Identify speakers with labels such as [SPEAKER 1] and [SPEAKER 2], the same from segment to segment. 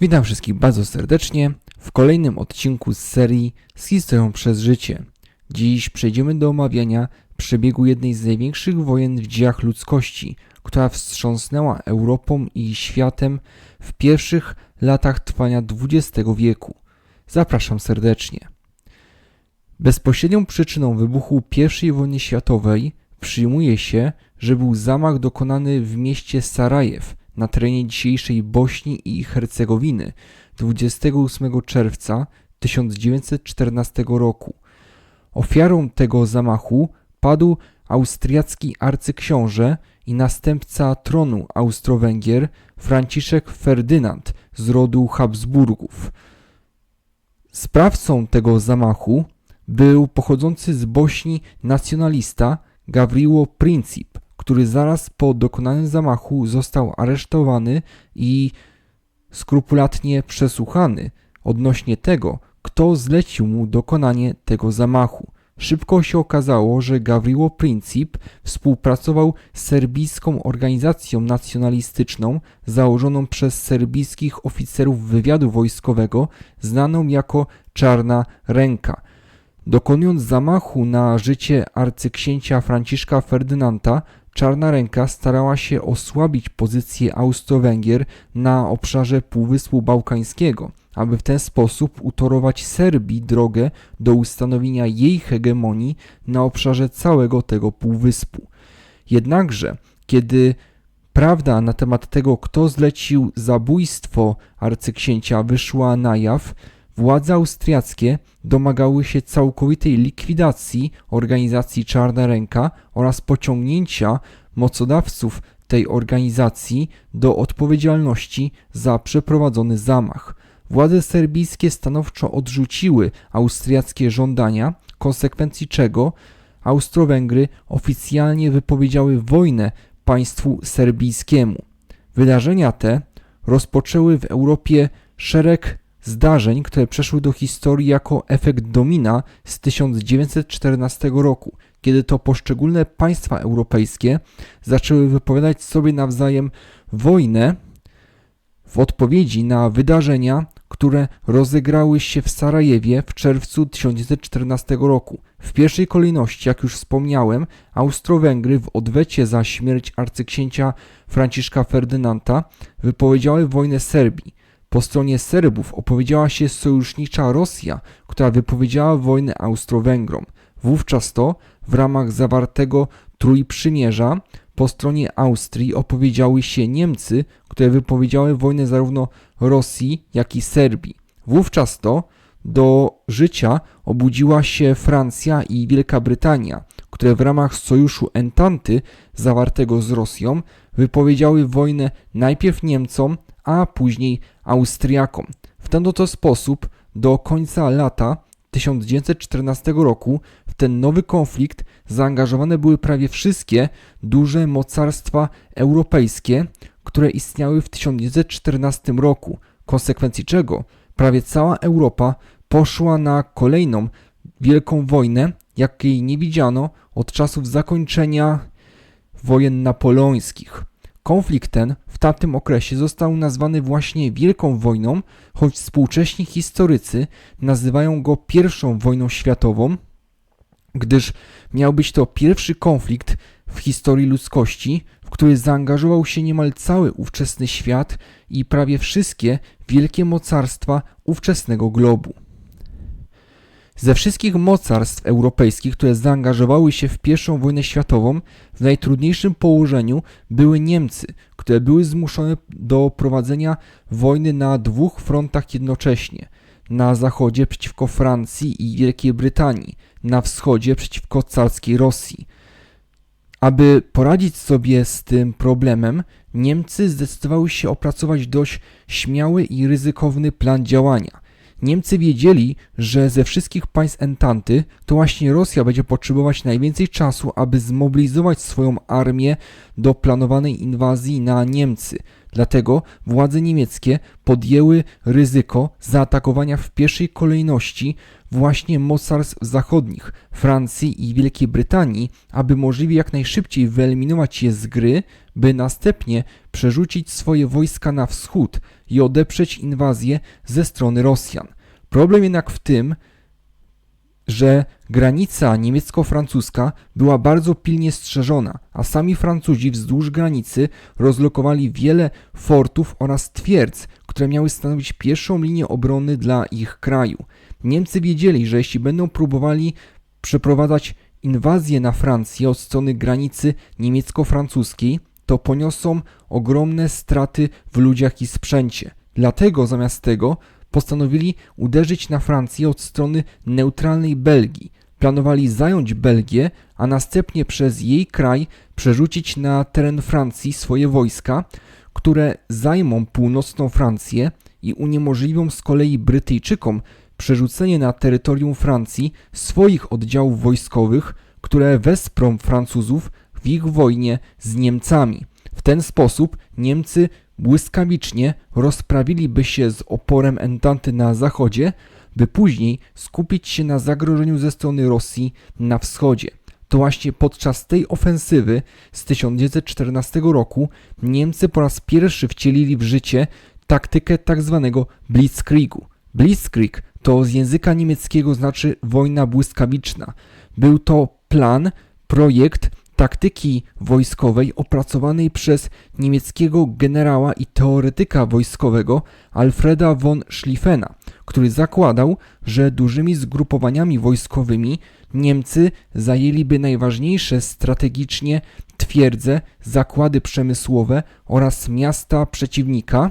[SPEAKER 1] Witam wszystkich bardzo serdecznie w kolejnym odcinku z serii z historią przez życie. Dziś przejdziemy do omawiania przebiegu jednej z największych wojen w dziejach ludzkości, która wstrząsnęła Europą i światem w pierwszych latach trwania XX wieku. Zapraszam serdecznie. Bezpośrednią przyczyną wybuchu I wojny światowej przyjmuje się, że był zamach dokonany w mieście Sarajew na terenie dzisiejszej Bośni i Hercegowiny 28 czerwca 1914 roku. Ofiarą tego zamachu padł austriacki arcyksiąże i następca tronu Austro-Węgier Franciszek Ferdynand z rodu Habsburgów. Sprawcą tego zamachu był pochodzący z Bośni nacjonalista Gavriło Princip, który zaraz po dokonanym zamachu został aresztowany i skrupulatnie przesłuchany odnośnie tego, kto zlecił mu dokonanie tego zamachu. Szybko się okazało, że Gavriło Princip współpracował z serbijską organizacją nacjonalistyczną założoną przez serbijskich oficerów wywiadu wojskowego, znaną jako Czarna Ręka. Dokonując zamachu na życie arcyksięcia Franciszka Ferdynanda, Czarna Ręka starała się osłabić pozycję Austro-Węgier na obszarze Półwyspu Bałkańskiego, aby w ten sposób utorować Serbii drogę do ustanowienia jej hegemonii na obszarze całego tego półwyspu. Jednakże, kiedy prawda na temat tego, kto zlecił zabójstwo arcyksięcia, wyszła na jaw, Władze austriackie domagały się całkowitej likwidacji organizacji Czarna Ręka oraz pociągnięcia mocodawców tej organizacji do odpowiedzialności za przeprowadzony zamach. Władze serbijskie stanowczo odrzuciły austriackie żądania, konsekwencji czego Austro-Węgry oficjalnie wypowiedziały wojnę państwu serbijskiemu. Wydarzenia te rozpoczęły w Europie szereg zdarzeń, które przeszły do historii jako efekt domina z 1914 roku, kiedy to poszczególne państwa europejskie zaczęły wypowiadać sobie nawzajem wojnę w odpowiedzi na wydarzenia, które rozegrały się w Sarajewie w czerwcu 1914 roku. W pierwszej kolejności, jak już wspomniałem, Austro-Węgry w odwecie za śmierć arcyksięcia Franciszka Ferdynanda wypowiedziały wojnę Serbii. Po stronie Serbów opowiedziała się sojusznicza Rosja, która wypowiedziała wojnę Austro-Węgrom. Wówczas to w ramach zawartego Trójprzymierza po stronie Austrii opowiedziały się Niemcy, które wypowiedziały wojnę zarówno Rosji, jak i Serbii. Wówczas to do życia obudziła się Francja i Wielka Brytania, które w ramach sojuszu Entanty zawartego z Rosją wypowiedziały wojnę najpierw Niemcom, a później Austriakom. W ten oto sposób do końca lata 1914 roku w ten nowy konflikt zaangażowane były prawie wszystkie duże mocarstwa europejskie, które istniały w 1914 roku, konsekwencji czego prawie cała Europa poszła na kolejną wielką wojnę, jakiej nie widziano od czasów zakończenia wojen napoleońskich. Konflikt ten w tamtym okresie został nazwany właśnie Wielką Wojną, choć współcześni historycy nazywają go pierwszą wojną światową, gdyż miał być to pierwszy konflikt w historii ludzkości, w który zaangażował się niemal cały ówczesny świat i prawie wszystkie wielkie mocarstwa ówczesnego globu. Ze wszystkich mocarstw europejskich, które zaangażowały się w I wojnę światową, w najtrudniejszym położeniu były Niemcy, które były zmuszone do prowadzenia wojny na dwóch frontach jednocześnie. Na zachodzie przeciwko Francji i Wielkiej Brytanii, na wschodzie przeciwko carskiej Rosji. Aby poradzić sobie z tym problemem, Niemcy zdecydowały się opracować dość śmiały i ryzykowny plan działania – Niemcy wiedzieli, że ze wszystkich państw Entanty to właśnie Rosja będzie potrzebować najwięcej czasu, aby zmobilizować swoją armię do planowanej inwazji na Niemcy. Dlatego władze niemieckie podjęły ryzyko zaatakowania w pierwszej kolejności właśnie mocarstw zachodnich, Francji i Wielkiej Brytanii, aby możliwie jak najszybciej wyeliminować je z gry, by następnie przerzucić swoje wojska na wschód i odeprzeć inwazję ze strony Rosjan. Problem jednak w tym, że granica niemiecko-francuska była bardzo pilnie strzeżona, a sami Francuzi wzdłuż granicy rozlokowali wiele fortów oraz twierdz, które miały stanowić pierwszą linię obrony dla ich kraju. Niemcy wiedzieli, że jeśli będą próbowali przeprowadzać inwazję na Francję od strony granicy niemiecko-francuskiej, to poniosą ogromne straty w ludziach i sprzęcie. Dlatego zamiast tego postanowili uderzyć na Francję od strony neutralnej Belgii. Planowali zająć Belgię, a następnie przez jej kraj przerzucić na teren Francji swoje wojska, które zajmą północną Francję i uniemożliwią z kolei Brytyjczykom przerzucenie na terytorium Francji swoich oddziałów wojskowych, które wesprą Francuzów w ich wojnie z Niemcami. W ten sposób Niemcy błyskawicznie rozprawiliby się z oporem Entanty na zachodzie, by później skupić się na zagrożeniu ze strony Rosji na wschodzie. To właśnie podczas tej ofensywy z 1914 roku Niemcy po raz pierwszy wcielili w życie taktykę tzw. Blitzkriegu. Blitzkrieg to z języka niemieckiego znaczy wojna błyskawiczna. Był to plan, projekt taktyki wojskowej opracowanej przez niemieckiego generała i teoretyka wojskowego Alfreda von Schlieffena, który zakładał, że dużymi zgrupowaniami wojskowymi Niemcy zajęliby najważniejsze strategicznie twierdze, zakłady przemysłowe oraz miasta przeciwnika,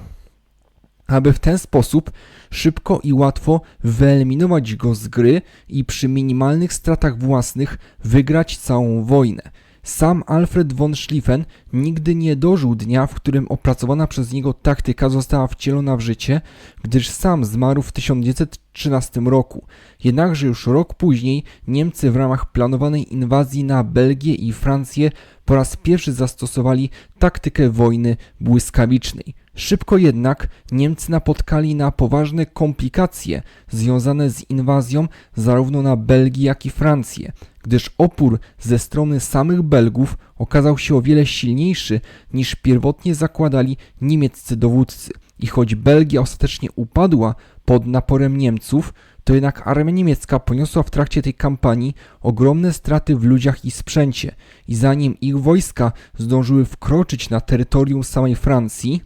[SPEAKER 1] aby w ten sposób szybko i łatwo wyeliminować go z gry i przy minimalnych stratach własnych wygrać całą wojnę. Sam Alfred von Schlieffen nigdy nie dożył dnia, w którym opracowana przez niego taktyka została wcielona w życie, gdyż sam zmarł w 1913 roku. Jednakże już rok później Niemcy w ramach planowanej inwazji na Belgię i Francję po raz pierwszy zastosowali taktykę wojny błyskawicznej. Szybko jednak Niemcy napotkali na poważne komplikacje związane z inwazją zarówno na Belgię, jak i Francję, gdyż opór ze strony samych Belgów okazał się o wiele silniejszy niż pierwotnie zakładali niemieccy dowódcy. I choć Belgia ostatecznie upadła pod naporem Niemców, to jednak armia niemiecka poniosła w trakcie tej kampanii ogromne straty w ludziach i sprzęcie i zanim ich wojska zdążyły wkroczyć na terytorium samej Francji,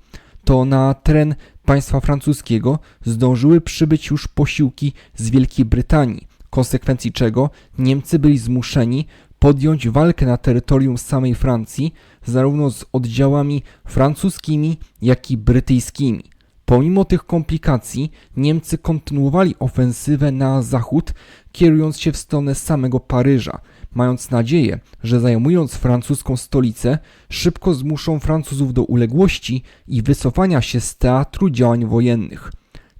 [SPEAKER 1] to na teren państwa francuskiego zdążyły przybyć już posiłki z Wielkiej Brytanii, konsekwencji czego Niemcy byli zmuszeni podjąć walkę na terytorium samej Francji, zarówno z oddziałami francuskimi, jak i brytyjskimi. Pomimo tych komplikacji, Niemcy kontynuowali ofensywę na zachód, kierując się w stronę samego Paryża, mając nadzieję, że zajmując francuską stolicę, szybko zmuszą Francuzów do uległości i wycofania się z teatru działań wojennych.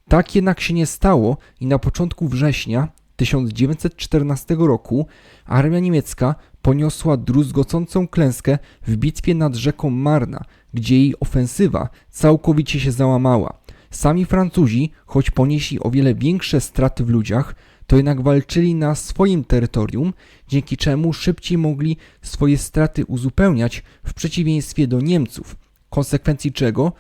[SPEAKER 1] Tak jednak się nie stało i na początku września 1914 roku armia niemiecka poniosła druzgocącą klęskę w bitwie nad rzeką Marna, gdzie jej ofensywa całkowicie się załamała. Sami Francuzi, choć ponieśli o wiele większe straty w ludziach, to jednak walczyli na swoim terytorium, dzięki czemu szybciej mogli swoje straty uzupełniać w przeciwieństwie do Niemców, konsekwencji czego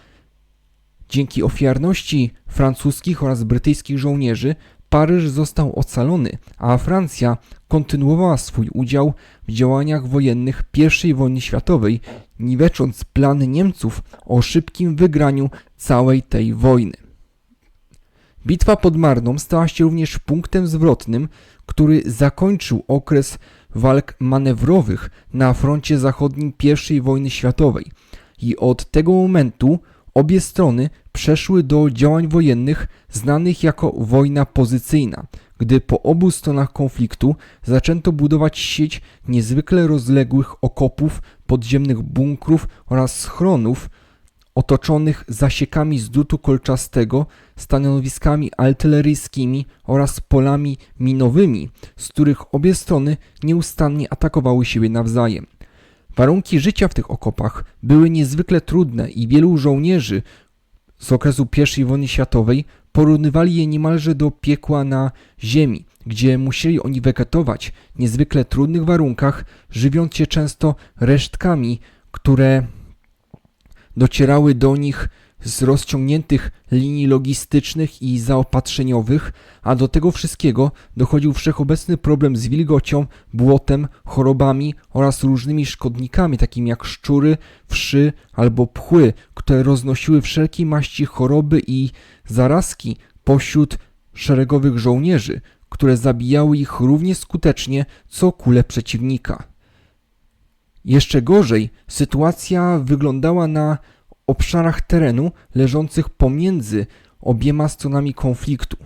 [SPEAKER 1] dzięki ofiarności francuskich oraz brytyjskich żołnierzy Paryż został ocalony, a Francja kontynuowała swój udział w działaniach wojennych I wojny światowej, niwecząc plany Niemców o szybkim wygraniu całej tej wojny. Bitwa pod Marną stała się również punktem zwrotnym, który zakończył okres walk manewrowych na froncie zachodnim I wojny światowej. I od tego momentu obie strony przeszły do działań wojennych znanych jako wojna pozycyjna, gdy po obu stronach konfliktu zaczęto budować sieć niezwykle rozległych okopów, podziemnych bunkrów oraz schronów otoczonych zasiekami z drutu kolczastego, stanowiskami artyleryjskimi oraz polami minowymi, z których obie strony nieustannie atakowały siebie nawzajem. Warunki życia w tych okopach były niezwykle trudne i wielu żołnierzy z okresu I wojny światowej porównywali je niemalże do piekła na ziemi, gdzie musieli oni wegetować w niezwykle trudnych warunkach, żywiąc się często resztkami, które docierały do nich z rozciągniętych linii logistycznych i zaopatrzeniowych, a do tego wszystkiego dochodził wszechobecny problem z wilgocią, błotem, chorobami oraz różnymi szkodnikami, takimi jak szczury, wszy albo pchły, które roznosiły wszelkiej maści choroby i zarazki pośród szeregowych żołnierzy, które zabijały ich równie skutecznie co kule przeciwnika. Jeszcze gorzej sytuacja wyglądała na obszarach terenu leżących pomiędzy obiema stronami konfliktu.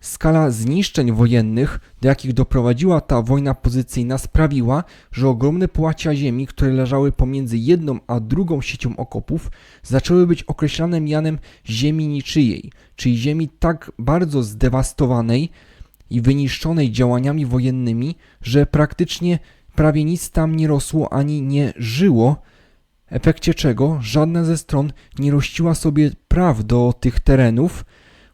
[SPEAKER 1] Skala zniszczeń wojennych, do jakich doprowadziła ta wojna pozycyjna, sprawiła, że ogromne połacia ziemi, które leżały pomiędzy jedną a drugą siecią okopów, zaczęły być określane mianem ziemi niczyjej, czyli ziemi tak bardzo zdewastowanej i wyniszczonej działaniami wojennymi, że praktycznie prawie nic tam nie rosło ani nie żyło, efekcie czego żadna ze stron nie rościła sobie praw do tych terenów,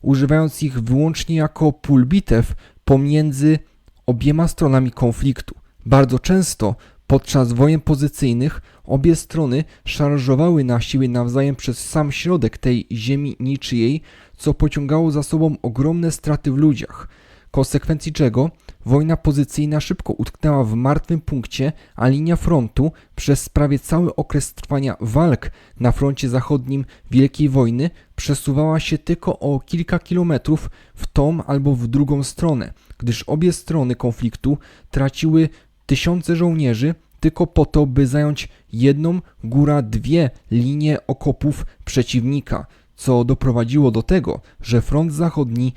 [SPEAKER 1] używając ich wyłącznie jako pól bitew pomiędzy obiema stronami konfliktu. Bardzo często podczas wojen pozycyjnych obie strony szarżowały na siebie nawzajem przez sam środek tej ziemi niczyjej, co pociągało za sobą ogromne straty w ludziach, konsekwencji czego wojna pozycyjna szybko utknęła w martwym punkcie, a linia frontu przez prawie cały okres trwania walk na froncie zachodnim Wielkiej Wojny przesuwała się tylko o kilka kilometrów w tą albo w drugą stronę, gdyż obie strony konfliktu traciły tysiące żołnierzy tylko po to, by zająć jedną, góra dwie linie okopów przeciwnika – co doprowadziło do tego, że front zachodni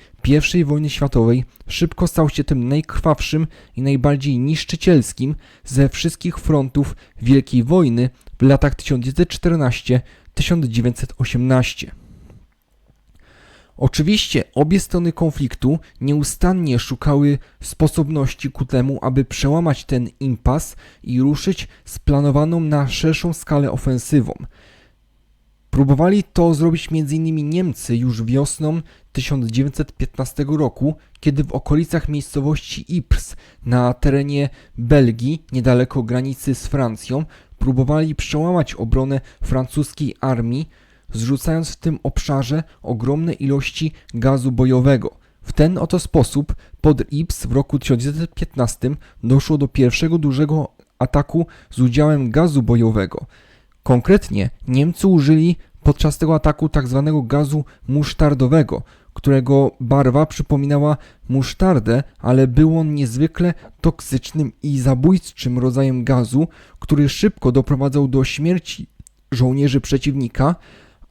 [SPEAKER 1] I wojny światowej szybko stał się tym najkrwawszym i najbardziej niszczycielskim ze wszystkich frontów Wielkiej Wojny w latach 1914-1918. Oczywiście obie strony konfliktu nieustannie szukały sposobności ku temu, aby przełamać ten impas i ruszyć z planowaną na szerszą skalę ofensywą – Próbowali to zrobić m.in. Niemcy już wiosną 1915 roku, kiedy w okolicach miejscowości Ypres na terenie Belgii, niedaleko granicy z Francją, próbowali przełamać obronę francuskiej armii, zrzucając w tym obszarze ogromne ilości gazu bojowego. W ten oto sposób pod Ypres w roku 1915 doszło do pierwszego dużego ataku z udziałem gazu bojowego. Konkretnie Niemcy użyli podczas tego ataku. Tak gazu musztardowego, którego barwa przypominała musztardę, ale był on niezwykle toksycznym i zabójczym rodzajem gazu, który szybko doprowadzał do śmierci żołnierzy przeciwnika,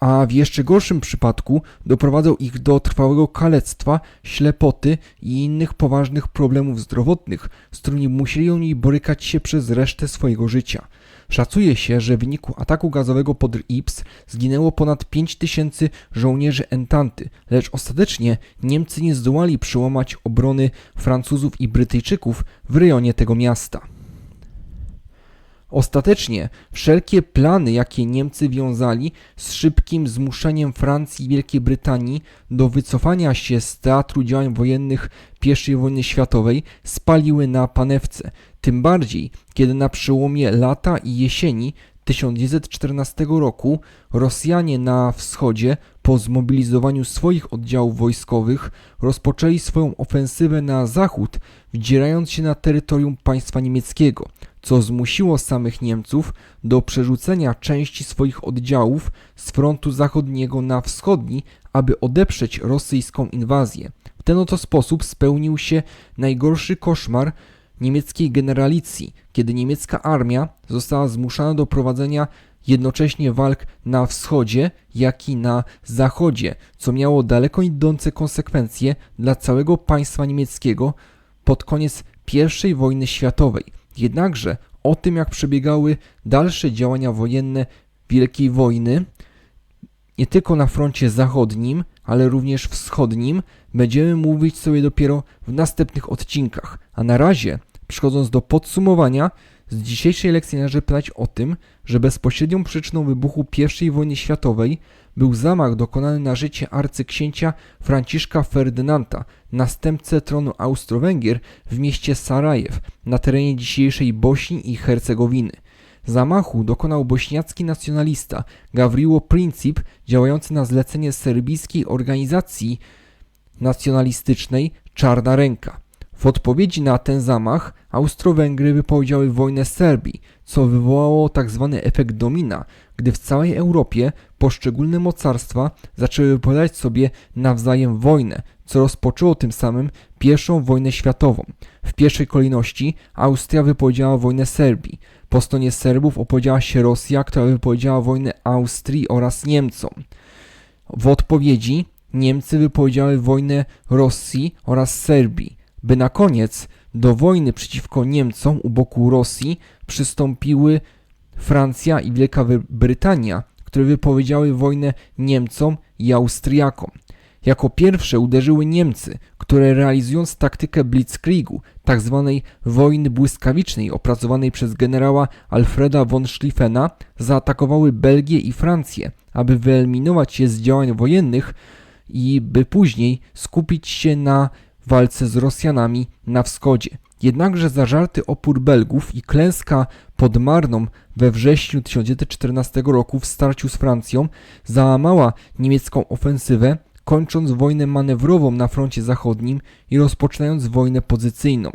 [SPEAKER 1] a w jeszcze gorszym przypadku doprowadzał ich do trwałego kalectwa, ślepoty i innych poważnych problemów zdrowotnych, z którymi musieli oni borykać się przez resztę swojego życia. Szacuje się, że w wyniku ataku gazowego pod Ypres zginęło ponad 5 tysięcy żołnierzy Entanty, lecz ostatecznie Niemcy nie zdołali przełamać obrony Francuzów i Brytyjczyków w rejonie tego miasta. Ostatecznie wszelkie plany, jakie Niemcy wiązali z szybkim zmuszeniem Francji i Wielkiej Brytanii do wycofania się z teatru działań wojennych I wojny światowej, spaliły na panewce, tym bardziej, kiedy na przełomie lata i jesieni 1914 roku Rosjanie na wschodzie po zmobilizowaniu swoich oddziałów wojskowych rozpoczęli swoją ofensywę na zachód, wdzierając się na terytorium państwa niemieckiego, co zmusiło samych Niemców do przerzucenia części swoich oddziałów z frontu zachodniego na wschodni, aby odeprzeć rosyjską inwazję. W ten oto sposób spełnił się najgorszy koszmar niemieckiej generalicji, kiedy niemiecka armia została zmuszana do prowadzenia jednocześnie walk na wschodzie, jak i na zachodzie, co miało daleko idące konsekwencje dla całego państwa niemieckiego pod koniec I wojny światowej. Jednakże o tym, jak przebiegały dalsze działania wojenne Wielkiej Wojny, nie tylko na froncie zachodnim, ale również wschodnim, będziemy mówić sobie dopiero w następnych odcinkach. A na razie, przechodząc do podsumowania, z dzisiejszej lekcji należy pytać o tym, że bezpośrednią przyczyną wybuchu I wojny światowej był zamach dokonany na życie arcyksięcia Franciszka Ferdynanda, następcę tronu Austro-Węgier w mieście Sarajew na terenie dzisiejszej Bośni i Hercegowiny. Zamachu dokonał bośniacki nacjonalista Gavrilo Princip, działający na zlecenie serbijskiej organizacji nacjonalistycznej Czarna Ręka. W odpowiedzi na ten zamach Austro-Węgry wypowiedziały wojnę Serbii, co wywołało tzw. efekt domina, gdy w całej Europie poszczególne mocarstwa zaczęły wypowiadać sobie nawzajem wojnę, co rozpoczęło tym samym I wojnę światową. W pierwszej kolejności Austria wypowiedziała wojnę Serbii. Po stronie Serbów opowiedziała się Rosja, która wypowiedziała wojnę Austrii oraz Niemcom. W odpowiedzi Niemcy wypowiedziały wojnę Rosji oraz Serbii, by na koniec do wojny przeciwko Niemcom u boku Rosji przystąpiły Francja i Wielka Brytania, które wypowiedziały wojnę Niemcom i Austriakom. Jako pierwsze uderzyły Niemcy, które realizując taktykę Blitzkriegu, tzw. wojny błyskawicznej opracowanej przez generała Alfreda von Schlieffena, zaatakowały Belgię i Francję, aby wyeliminować je z działań wojennych i by później skupić się na walce z Rosjanami na wschodzie. Jednakże zażarty opór Belgów i klęska pod Marną we wrześniu 1914 roku w starciu z Francją załamała niemiecką ofensywę, kończąc wojnę manewrową na froncie zachodnim i rozpoczynając wojnę pozycyjną.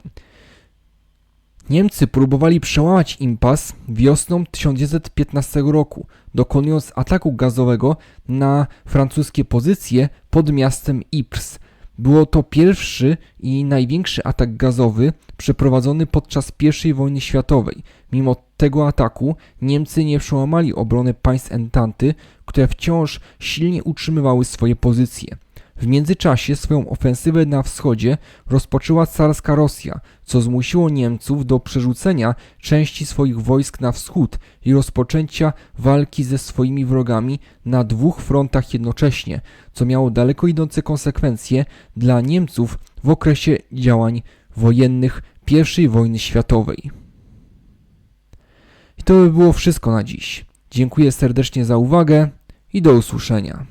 [SPEAKER 1] Niemcy próbowali przełamać impas wiosną 1915 roku, dokonując ataku gazowego na francuskie pozycje pod miastem Ypres. Było to pierwszy i największy atak gazowy przeprowadzony podczas I wojny światowej. Mimo tego ataku Niemcy nie przełamali obrony państw Entanty, które wciąż silnie utrzymywały swoje pozycje. W międzyczasie swoją ofensywę na wschodzie rozpoczęła carska Rosja, co zmusiło Niemców do przerzucenia części swoich wojsk na wschód i rozpoczęcia walki ze swoimi wrogami na dwóch frontach jednocześnie, co miało daleko idące konsekwencje dla Niemców w okresie działań wojennych I wojny światowej. I to by było wszystko na dziś. Dziękuję serdecznie za uwagę i do usłyszenia.